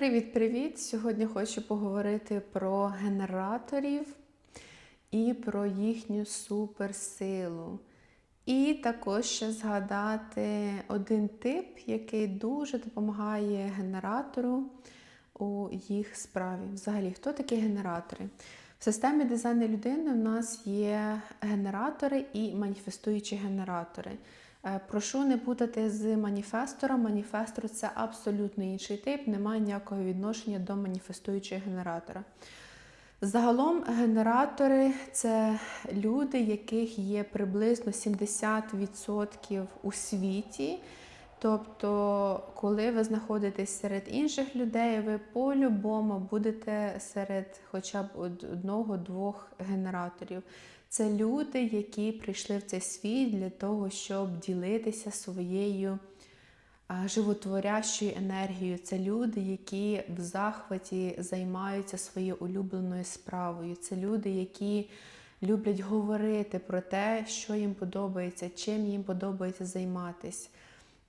Привіт-привіт! Сьогодні хочу поговорити про генераторів і про їхню суперсилу. І також ще згадати один тип, який дуже допомагає генератору у їх справі. Взагалі, хто такі генератори? В системі дизайну людини у нас є генератори і маніфестуючі генератори. Е, Прошу не путати з маніфестором. Маніфестор це абсолютно інший тип, немає ніякого відношення до маніфестуючого генератора. Загалом генератори це люди, яких є приблизно 70% у світі. Тобто, коли ви знаходитесь серед інших людей, ви по-любому будете серед хоча б одного-двох генераторів. Це люди, які прийшли в цей світ для того, щоб ділитися своєю животворящою енергією. Це люди, які в захваті займаються своєю улюбленою справою. Це люди, які люблять говорити про те, що їм подобається, чим їм подобається займатися.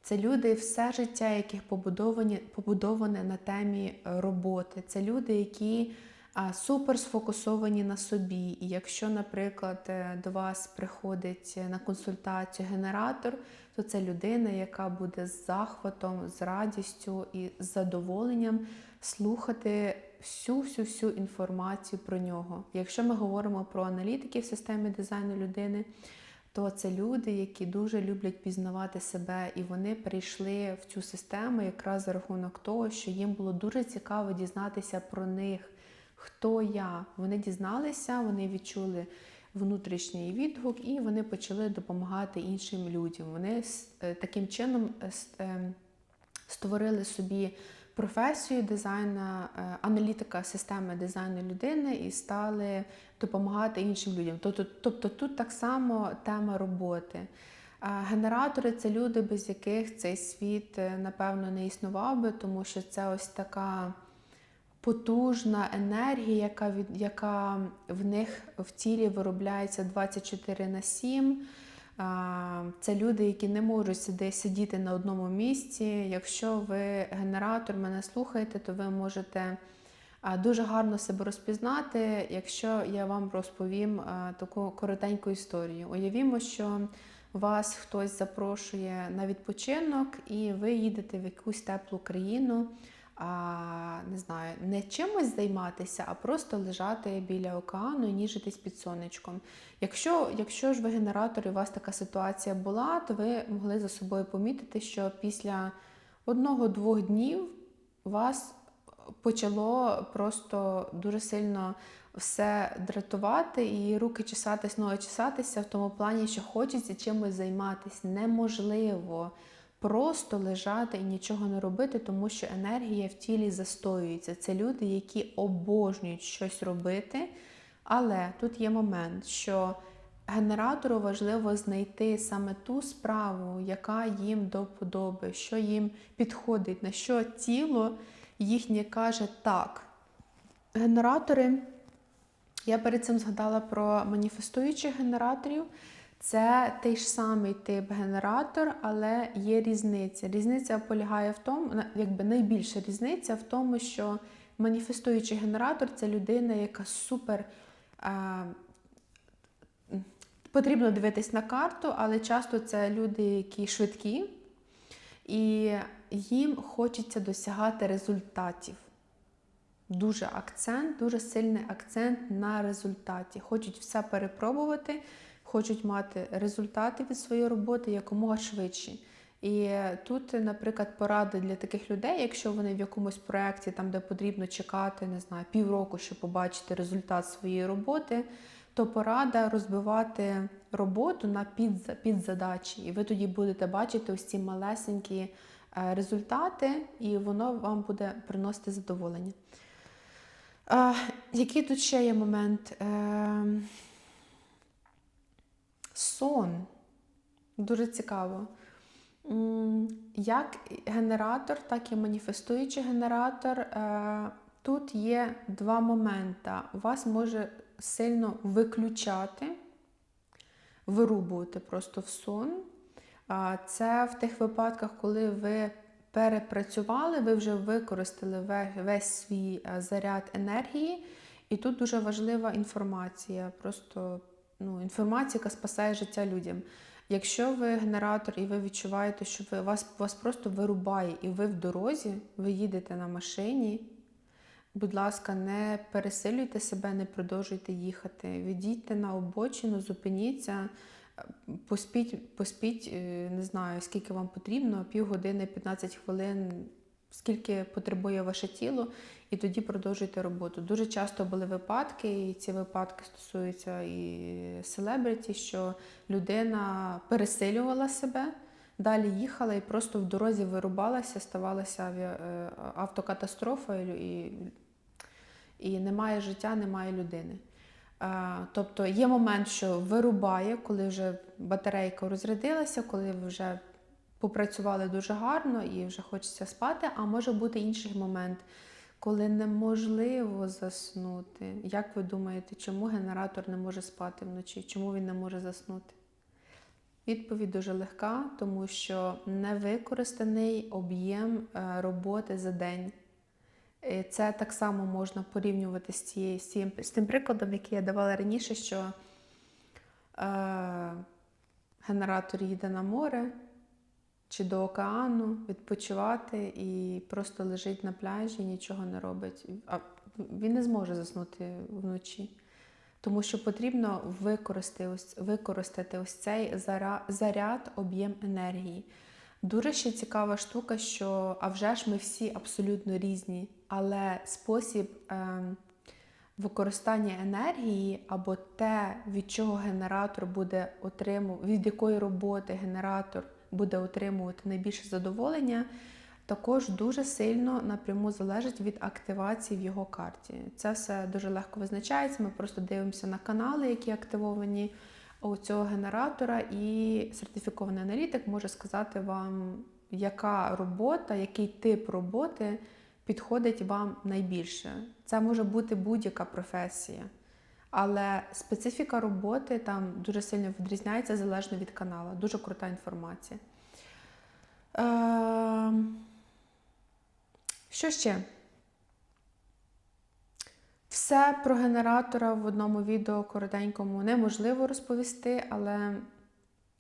Це люди все життя, яких побудовані, побудоване на темі роботи. Це люди, які супер сфокусовані на собі. І якщо, наприклад, е, до вас приходить на консультацію генератор, то це людина, яка буде з захватом, з радістю і з задоволенням слухати всю всю всю інформацію про нього. Якщо ми говоримо про аналітиків в системі дизайну людини, то це люди, які дуже люблять пізнавати себе, і вони прийшли в цю систему якраз за рахунок того, що їм було дуже цікаво дізнатися про них, хто я. Вони дізналися, вони відчули внутрішній відгук, і вони почали допомагати іншим людям. Вони е, таким чином е, е, створили собі професію дизайна, аналітика системи дизайну людини і стали допомагати іншим людям. Тобто, тобто тут так само тема роботи. Генератори це люди, без яких цей світ, напевно, не існував би, тому що це ось така потужна енергія, яка, від, яка в них в тілі виробляється 24 на 7. Це люди, які не можуть сидіти на одному місці. Якщо ви генератор мене слухаєте, то ви можете дуже гарно себе розпізнати, якщо я вам розповім таку коротеньку історію. Уявімо, що вас хтось запрошує на відпочинок, і ви їдете в якусь теплу країну. Не знаю, не чимось займатися, а просто лежати біля океану і ніжитись під сонечком. Якщо, якщо ж ви генератор і у вас така ситуація була, то ви могли за собою помітити, що після одного-двох днів вас почало просто дуже сильно все дратувати і руки чесатись, ноги чесатися в тому плані, що хочеться чимось займатися. Неможливо просто лежати і нічого не робити, тому що енергія в тілі застоюється. Це люди, які обожнюють щось робити. Але тут є момент, що генератору важливо знайти саме ту справу, яка їм до вподоби, що їм підходить, на що тіло їхнє каже так. Генератори, я перед цим згадала про маніфестуючих генераторів. Це той ж самий тип генератор, але є різниця. Різниця полягає в тому, якби найбільша різниця в тому, що маніфестуючий генератор це людина, яка супер. А, потрібно дивитись на карту, але часто це люди, які швидкі, і їм хочеться досягати результатів. Дуже акцент, дуже сильний акцент на результаті. Хочуть все перепробувати, хочуть мати результати від своєї роботи якомога швидші. І тут, наприклад, поради для таких людей, якщо вони в якомусь проєкті, там, де потрібно чекати, не знаю, півроку, щоб побачити результат своєї роботи, то порада розбивати роботу на підзадачі. І ви тоді будете бачити ось ці малесенькі е, результати, і воно вам буде приносити задоволення. А, який тут ще є момент? Е, сон. Дуже цікаво. Як генератор, так і маніфестуючий генератор. е, Тут є два моменти. Вас може сильно виключати, вирубувати просто в сон. Це в тих випадках, коли ви перепрацювали, ви вже використали весь свій е, заряд енергії, і тут дуже важлива інформація. Просто ну, інформація, яка спасає життя людям. Якщо ви генератор і ви відчуваєте, що ви, вас, вас просто вирубає і ви в дорозі, ви їдете на машині, будь ласка, не пересилюйте себе, не продовжуйте їхати. Відійдьте на обочину, зупиніться, поспіть, поспіть, е, не знаю, скільки вам потрібно, півгодини, 15 хвилин, скільки потребує ваше тіло, і тоді продовжуйте роботу. Дуже часто були випадки, і ці випадки стосуються і селебриті, що людина пересилювала себе. Далі їхала і просто в дорозі вирубалася, ставалася е, автокатастрофою і, і немає життя, немає людини. Е, Тобто є момент, що вирубає, коли вже батарейка розрядилася, коли вже попрацювали дуже гарно і вже хочеться спати, а може бути інший момент, коли неможливо заснути. Як ви думаєте, чому генератор не може спати вночі? Чому він не може заснути? Відповідь дуже легка, тому що невикористаний об'єм е, роботи за день. Е, Це так само можна порівнювати з, цією, з тим прикладом, який я давала раніше, що е, генератор їде на море чи до океану відпочивати і просто лежить на пляжі, нічого не робить. А він не зможе заснути вночі. Тому що потрібно використати ось, використати ось цей заряд, об'єм енергії. Дуже ще цікава штука, що а вже ж ми всі абсолютно різні, але спосіб ем, використання енергії або те, від чого генератор буде отримувати, від якої роботи генератор буде отримувати найбільше задоволення, також дуже сильно напряму залежить від активації в його карті. Це все дуже легко визначається. Ми просто дивимося на канали, які активовані у цього генератора, і сертифікований аналітик може сказати вам, яка робота, який тип роботи підходить вам найбільше. Це може бути будь-яка професія. Але специфіка роботи там дуже сильно відрізняється залежно від каналу. Дуже крута інформація. Е, що ще? Все про генератора в одному відео коротенькому неможливо розповісти, але,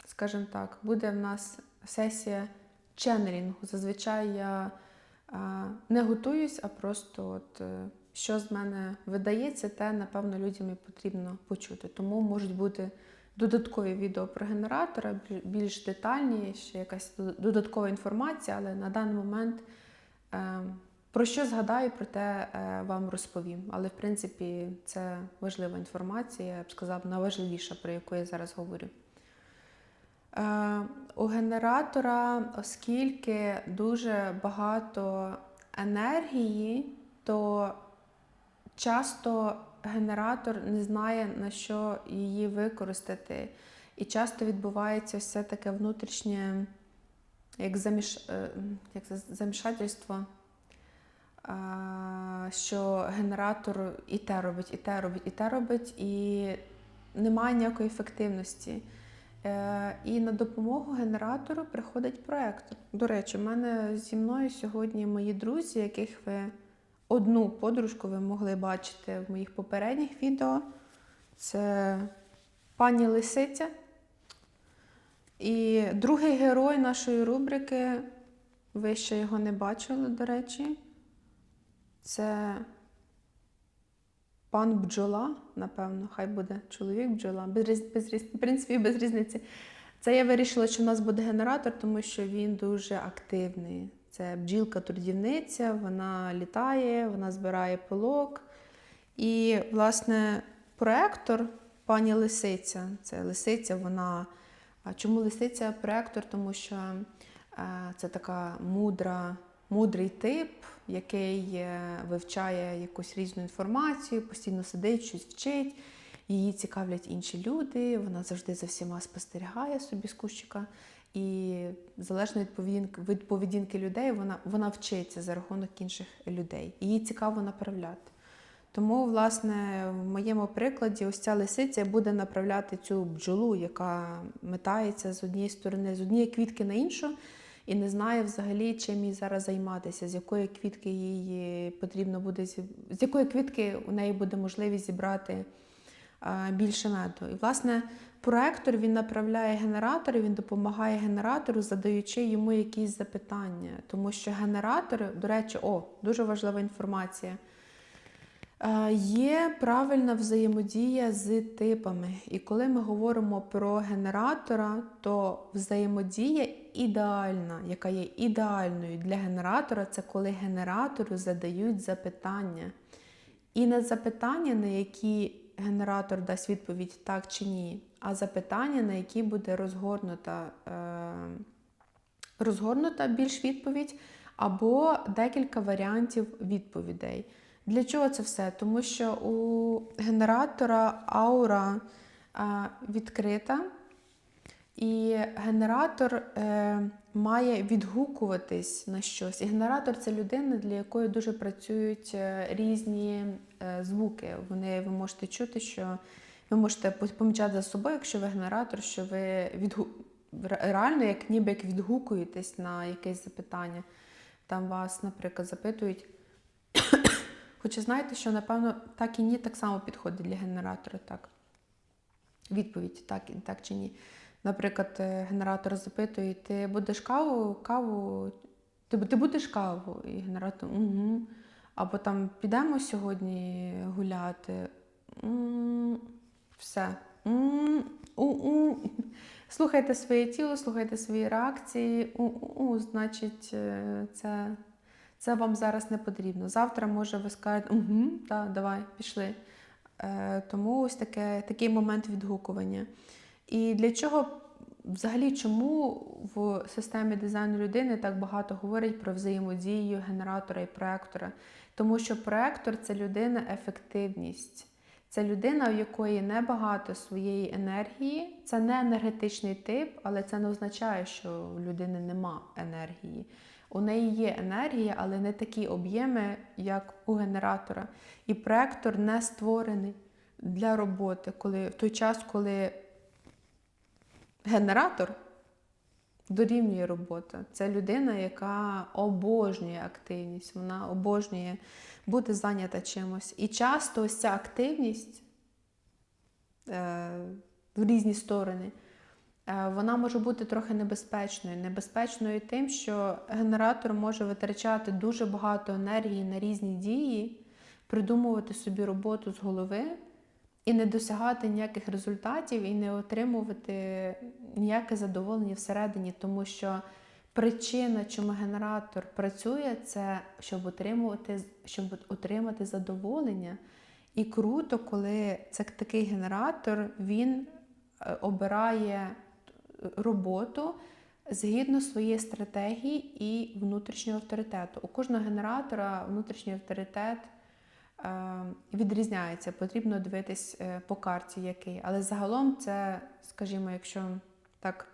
скажімо так, буде в нас сесія ченнелінгу. Зазвичай я не готуюсь, а просто от, е, що з мене видається, те, напевно, людям і потрібно почути. Тому можуть бути додаткові відео про генератора, бі- більш детальні, ще якась додаткова інформація, але на даний момент. е, про що згадаю, про те е, вам розповім. Але в принципі це важлива інформація, я б сказала, найважливіша, про яку я зараз говорю. Е, у генератора, оскільки дуже багато енергії, то часто генератор не знає, на що її використати. І часто відбувається все таке внутрішнє, як, заміш... е, як замішательство що генератор і те робить, і те робить, і те робить, і немає ніякої ефективності. Е, І на допомогу генератору приходить проектор. До речі, в мене зі мною сьогодні мої друзі, яких ви одну подружку ви могли бачити в моїх попередніх відео. Це пані Лисиця. І другий герой нашої рубрики, ви ще його не бачили, до речі. Це пан бджола, напевно, хай буде чоловік бджола, без, без, в принципі, без різниці. Це я вирішила, що в нас буде генератор, тому що він дуже активний. Це бджілка-трудівниця, вона літає, вона збирає пилок. І, власне, проектор пані Лисиця. Це лисиця, вона. А чому лисиця проектор? Тому що е, це така мудра, мудрий тип, який е, вивчає якусь різну інформацію, постійно сидить, щось вчить. Її цікавлять інші люди, вона завжди за всіма спостерігає собі з кущика. І залежно від поведінки, людей, вона, вона вчиться за рахунок інших людей. Її цікаво направляти. Тому, власне, в моєму прикладі, ось ця лисиця буде направляти цю бджолу, яка метається з однієї сторони, з однієї квітки на іншу. І не знає взагалі, чим їй зараз займатися, з якої квітки їй потрібно буде з якої квітки у неї буде можливість зібрати більше меду. І власне проектор він направляє генератор, він допомагає генератору, задаючи йому якісь запитання. Тому що генератор, до речі, о, дуже важлива інформація. Є правильна взаємодія з типами. І коли ми говоримо про генератора, то взаємодія ідеальна, яка є ідеальною для генератора, це коли генератору задають запитання. І не запитання, на які генератор дасть відповідь так чи ні, а запитання, на які буде розгорнута, е, розгорнута більш відповідь, або декілька варіантів відповідей. Для чого це все? Тому що у генератора аура відкрита, і генератор е, має відгукуватись на щось. І генератор це людина, для якої дуже працюють е, різні е, звуки. Вони ви можете чути, що ви можете помічати за собою, якщо ви генератор, що ви відгу... реально як ніби як відгукуєтесь на якесь запитання. Там вас, наприклад, запитують. Хоча знаєте, що напевно так і ні, так само підходить для генератора. Так. Відповідь так, так чи ні. Наприклад, е, генератор запитує, ти будеш каву, каву, ти, ти будеш каву? І генератор, угу. Або там підемо сьогодні гуляти. Все. У-у». Слухайте своє тіло, слухайте свої реакції. У-у-у, значить, е, це, це вам зараз не потрібно. Завтра, може, ви скажете, угу, так, давай, пішли. Е, Тому ось таке, такий момент відгукування. І для чого взагалі чому в системі дизайну людини так багато говорять про взаємодію генератора і проектора? Тому що проектор це людина ефективність. Це людина, в якої небагато своєї енергії. Це не енергетичний тип, але це не означає, що у людини нема енергії. У неї є енергія, але не такі об'єми, як у генератора. І проектор не створений для роботи, коли в той час, коли генератор дорівнює робота. Це людина, яка обожнює активність, вона обожнює бути зайнята чимось. І часто ось ця активність е, в різні сторони. Е, Вона може бути трохи небезпечною. Небезпечною тим, що генератор може витрачати дуже багато енергії на різні дії, придумувати собі роботу з голови і не досягати ніяких результатів, і не отримувати ніяке задоволення всередині, тому що причина, чому генератор працює, це щоб отримувати, щоб отримати задоволення. І круто, коли це такий генератор, він е, обирає роботу згідно своєї стратегії і внутрішнього авторитету. У кожного генератора внутрішній авторитет е, відрізняється. Потрібно дивитись е, по карті, який. Але загалом це, скажімо, якщо так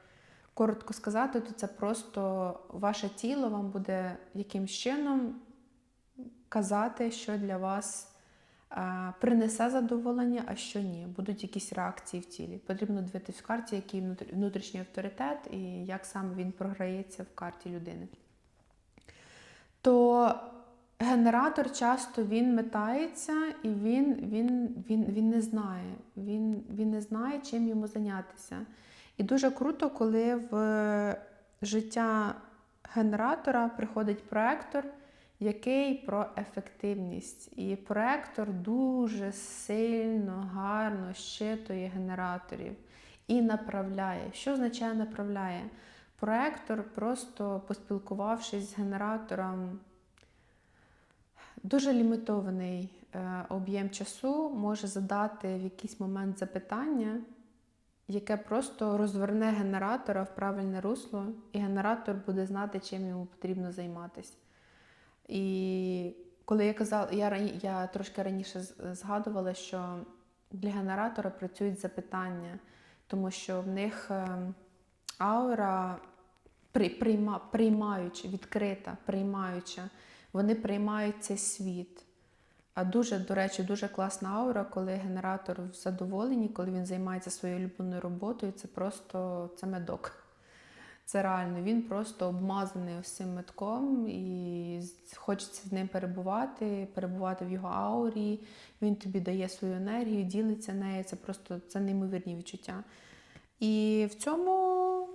коротко сказати, то це просто ваше тіло вам буде якимсь чином казати, що для вас принесе задоволення, а що ні. Будуть якісь реакції в тілі. Потрібно дивитись в карті, який внутрішній авторитет і як саме він програється в карті людини. То генератор часто він метається і він, він, він, він не знає. Він, він не знає, чим йому зайнятися. І дуже круто, коли в життя генератора приходить проектор, який про ефективність. І проектор дуже сильно, гарно щитує генераторів і направляє. Що означає направляє? Проектор, просто поспілкувавшись з генератором, дуже лімітований е, об'єм часу може задати в якийсь момент запитання, яке просто розверне генератора в правильне русло, і генератор буде знати, чим йому потрібно займатися. І коли я казала, я, рані- я трошки раніше згадувала, що для генератора працюють запитання, тому що в них е, аура при, прийма, приймаюча, відкрита, приймаюча, вони приймають цей світ. А дуже, до речі, дуже класна аура, коли генератор в задоволенні, коли він займається своєю улюбленою роботою, це просто це медок. Це реально, він просто обмазаний ось метком і хочеться з ним перебувати, перебувати в його аурі. Він тобі дає свою енергію, ділиться нею. Це просто це неймовірні відчуття. І в цьому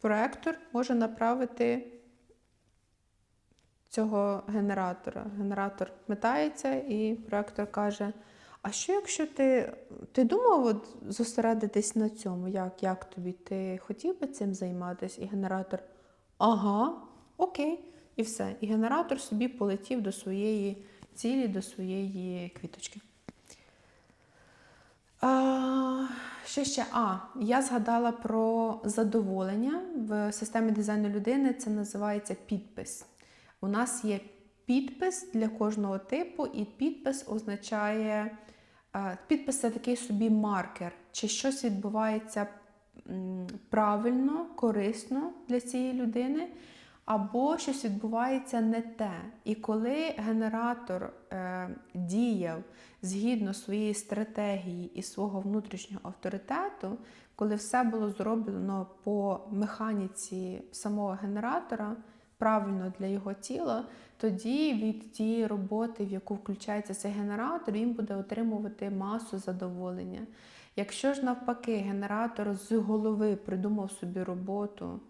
проектор може направити цього генератора. Генератор метається, і проектор каже: А що якщо ти, ти думав от зосередитись на цьому? Як, як тобі? Ти хотів би цим займатися? І генератор, ага, окей, і все. І генератор собі полетів до своєї цілі, до своєї квіточки. А, що ще? А, я згадала про задоволення в системі дизайну людини. Це називається підпис. У нас є підпис для кожного типу, і підпис означає. Підпис це такий собі маркер, чи щось відбувається правильно, корисно для цієї людини, або щось відбувається не те. І коли генератор е, діяв згідно своєї стратегії і свого внутрішнього авторитету, коли все було зроблено по механіці самого генератора, правильно для його тіла, тоді від тієї роботи, в яку включається цей генератор, він буде отримувати масу задоволення. Якщо ж навпаки генератор з голови придумав собі роботу,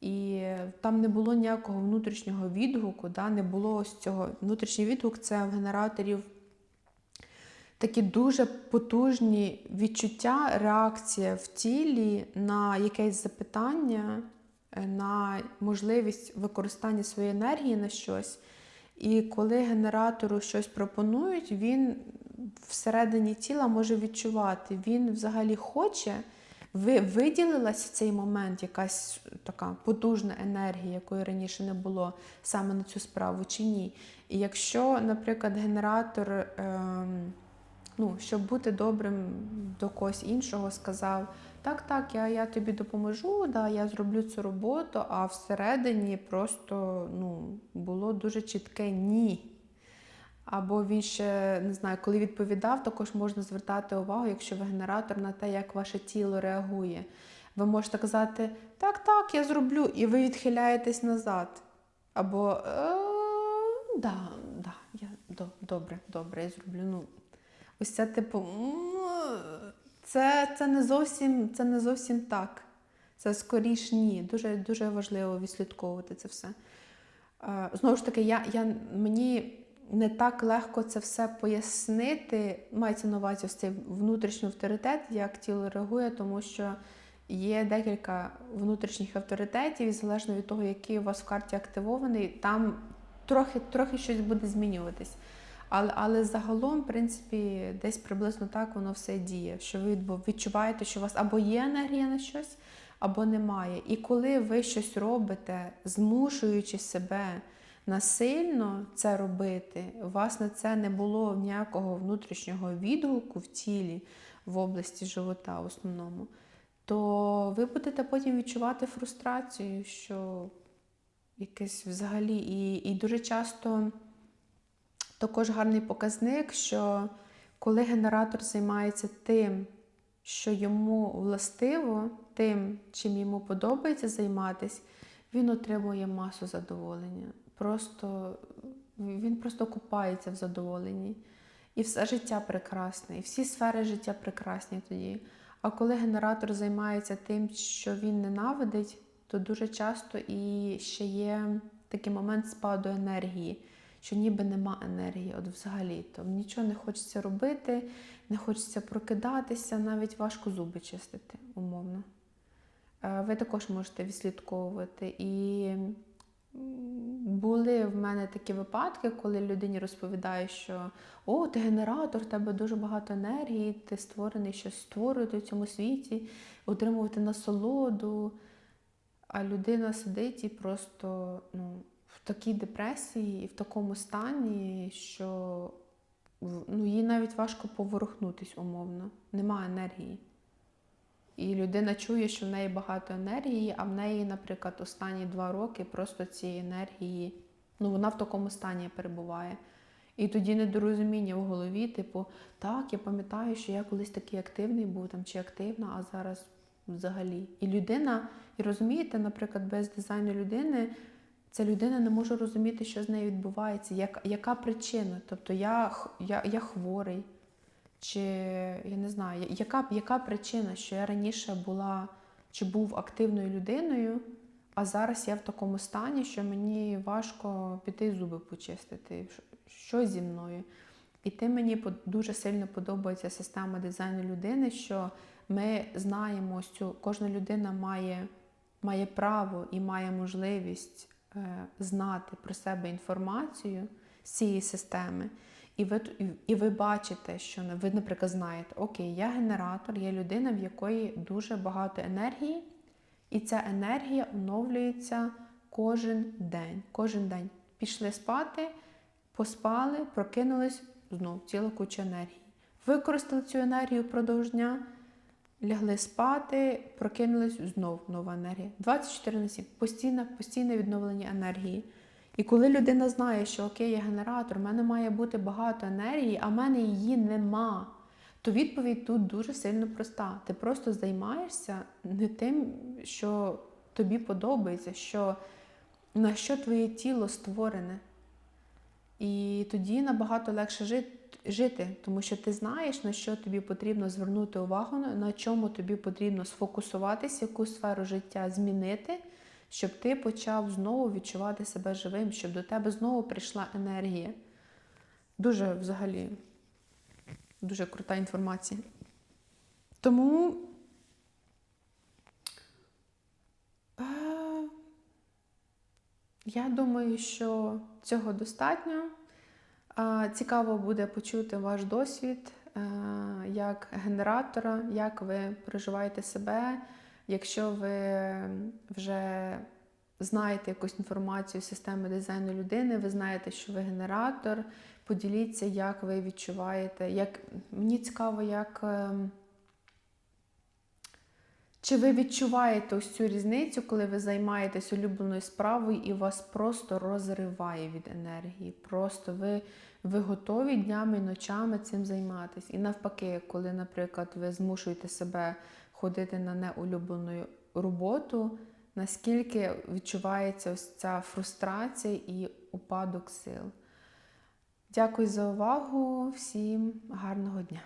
і там не було ніякого внутрішнього відгуку, да, не було ось цього. Внутрішній відгук це в генераторів такі дуже потужні відчуття, реакція в тілі на якесь запитання, на можливість використання своєї енергії на щось. І коли генератору щось пропонують, він всередині тіла може відчувати, він взагалі хоче. Ви виділилась в цей момент якась така потужна енергія, якої раніше не було саме на цю справу чи ні. І якщо, наприклад, генератор, ем, ну, щоб бути добрим до когось іншого, сказав: так, так, я, я тобі допоможу, да, я зроблю цю роботу, а всередині просто ну, було дуже чітке ні. Або він ще не знаю, коли відповідав, також можна звертати увагу, якщо ви генератор, на те, як ваше тіло реагує. Ви можете казати, так, так, я зроблю, і ви відхиляєтесь назад. Або е, да, да, я добре, добре, я зроблю. Ну, ось це типу, «М, це, це, не зовсім, це не зовсім так. Це скоріш ні. Дуже, дуже важливо відслідковувати це все. Е, Знову ж таки, я, я, мені не так легко це все пояснити. Мається на увазі ось цей внутрішній авторитет, як тіло реагує, тому що є декілька внутрішніх авторитетів, і залежно від того, який у вас в карті активований, там трохи, трохи щось буде змінюватись. Але, але загалом, в принципі, десь приблизно так воно все діє. Що ви відчуваєте, що у вас або є енергія на щось, або немає. І коли ви щось робите, змушуючи себе насильно це робити, у вас на це не було ніякого внутрішнього відгуку в тілі в області живота в основному, то ви будете потім відчувати фрустрацію, що якесь взагалі. І, і дуже часто також гарний показник, що коли генератор займається тим, що йому властиво, тим, чим йому подобається займатися, він отримує масу задоволення. Просто він просто купається в задоволенні. І все життя прекрасне, і всі сфери життя прекрасні тоді. А коли генератор займається тим, що він ненавидить, то дуже часто і ще є такий момент спаду енергії, що ніби нема енергії, от взагалі. То нічого не хочеться робити, не хочеться прокидатися, навіть важко зуби чистити, умовно. Е, Ви також можете відслідковувати. І були в мене такі випадки, коли людині розповідаю, що о, ти генератор, в тебе дуже багато енергії, ти створений щось створювати в цьому світі, отримувати насолоду. А людина сидить і просто ну, в такій депресії і в такому стані, що ну, їй навіть важко поворухнутись умовно, нема енергії. І людина чує, що в неї багато енергії, а в неї, наприклад, останні два роки просто цієї енергії, ну вона в такому стані перебуває. І тоді недорозуміння в голові, типу, так, я пам'ятаю, що я колись такий активний був там чи активна, а зараз взагалі. І людина, і розумієте, наприклад, без дизайну людини. Ця людина не може розуміти, що з нею відбувається, як, яка причина. Тобто я, я, я хворий, чи я не знаю, яка, яка причина, що я раніше була чи був активною людиною, а зараз я в такому стані, що мені важко піти зуби почистити. Що- Що зі мною? І тим мені дуже сильно подобається система дизайну людини, що ми знаємо цю, кожна людина має, має право і має можливість знати про себе інформацію з цієї системи. І ви, і- ви бачите, що ви, наприклад, знаєте, окей, я генератор, я людина, в якої дуже багато енергії, і ця енергія оновлюється кожен день. Кожен день пішли спати, поспали, прокинулись знов ціла куча енергії. Використали цю енергію впродовж дня, лягли спати, прокинулись знов нова енергія. 24 на 7. Постійне, постійне відновлення енергії. І коли людина знає, що окей, я генератор, в мене має бути багато енергії, а в мене її нема, то відповідь тут дуже сильно проста. Ти просто займаєшся не тим, що тобі подобається, що, на що твоє тіло створене. І тоді набагато легше жити, жити, тому що ти знаєш, на що тобі потрібно звернути увагу, на- чому тобі потрібно сфокусуватись, яку сферу життя змінити, щоб ти почав знову відчувати себе живим, щоб до тебе знову прийшла енергія. Дуже взагалі дуже крута інформація. Тому. е, Я думаю, що цього достатньо. Цікаво буде почути ваш досвід е, як генератора, як ви проживаєте себе. Якщо ви вже знаєте якусь інформацію системи дизайну людини, ви знаєте, що ви генератор, поділіться, як ви відчуваєте. Як... Мені цікаво, як. ем, чи ви відчуваєте ось цю різницю, коли ви займаєтесь улюбленою справою і вас просто розриває від енергії? Просто ви, ви готові днями і ночами цим займатися. І навпаки, коли, наприклад, ви змушуєте себе ходити на неулюблену роботу, наскільки відчувається ось ця фрустрація і упадок сил? Дякую за увагу, всім гарного дня!